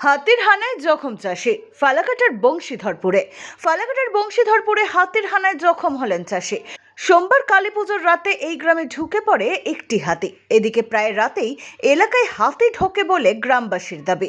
হাতির হানায় জখম চাষি ফালাকাটার বংশীধরপুরে। ফালাকাটার বংশীধরপুরে হাতির হানায় জখম হলেন চাষি। সোমবার কালী পুজোর রাতে এই গ্রামে ঢুকে পড়ে একটি হাতি। এদিকে প্রায় রাতেই এলাকায় হাতি ঢোকে বলে গ্রামবাসীর দাবি।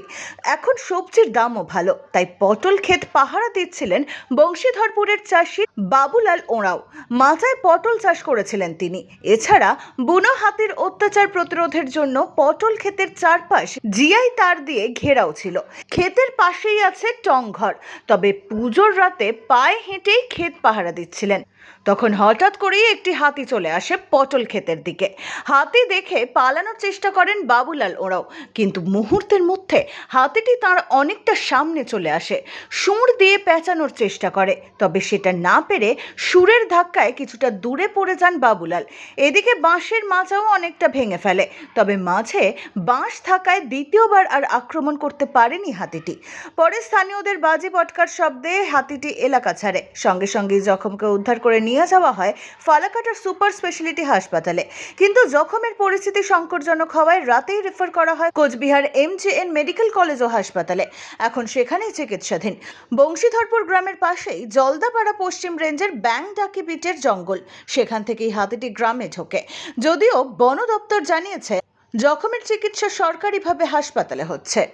এখন সবজির দামও ভালো, তাই পটল ক্ষেত পাহারা দিচ্ছিলেন বংশীধরপুরের চাষি বাবুলাল ওঁরাও। মাথায় পটল চাষ করেছিলেন তিনি। এছাড়া বুনো হাতির অত্যাচার প্রতিরোধের জন্য পটল ক্ষেতের চারপাশ জিআই তার দিয়ে ঘেরাও ছিল। ক্ষেতের পাশেই আছে টংঘর তবে পুজোর রাতে পায়ে হেঁটেই ক্ষেত পাহারা দিচ্ছিলেন। তখন হঠাৎ করেই একটি হাতি চলে আসে পটল ক্ষেতের দিকে। হাতি দেখে পালানোর চেষ্টা করেন বাবুলাল ওরাও। কিন্তু মুহূর্তের মধ্যে হাতিটি তার অনেকটা সামনে চলে আসে। সুর দিয়ে পেঁচানোর চেষ্টা করে, তবে সেটা না পেরে সুরের ধাক্কায় কিছুটা দূরে পড়ে যান বাবুলাল। এদিকে বাঁশের মাচাও অনেকটা ভেঙে ফেলে, তবে মাঝে বাঁশ থাকায় দ্বিতীয়বার আর আক্রমণ করতে পারেনি হাতিটি। পরে স্থানীয়দের বাজি পটকার শব্দে হাতিটি এলাকা ছাড়ে। সঙ্গে সঙ্গে জখমকে উদ্ধার করে নিয়ে যাওয়া হয় ফালাকাটার সুপার স্পেশালিটি হাসপাতালে। কিন্তু জখমের পরিস্থিতি সংকটজনক হওয়ায় রাতেই রেফার করা হয় কোচবিহার এমজেএন মেডিকেল কলেজ ও হাসপাতালে। এখন সেখানেই চিকিৎসাধীন। বংশীধরপুর গ্রামের পাশেই জলদাপাড়া পশ্চিম রেঞ্জের ব্যাংডাকি বিটের জঙ্গল। সেখান থেকেই হাতিটি গ্রামে ঢোকে। যদিও বন দপ্তর জানিয়েছে, জখমের চিকিৎসা সরকারিভাবে হাসপাতালে হচ্ছে।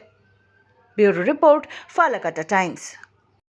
Bureau report, Falakata Times.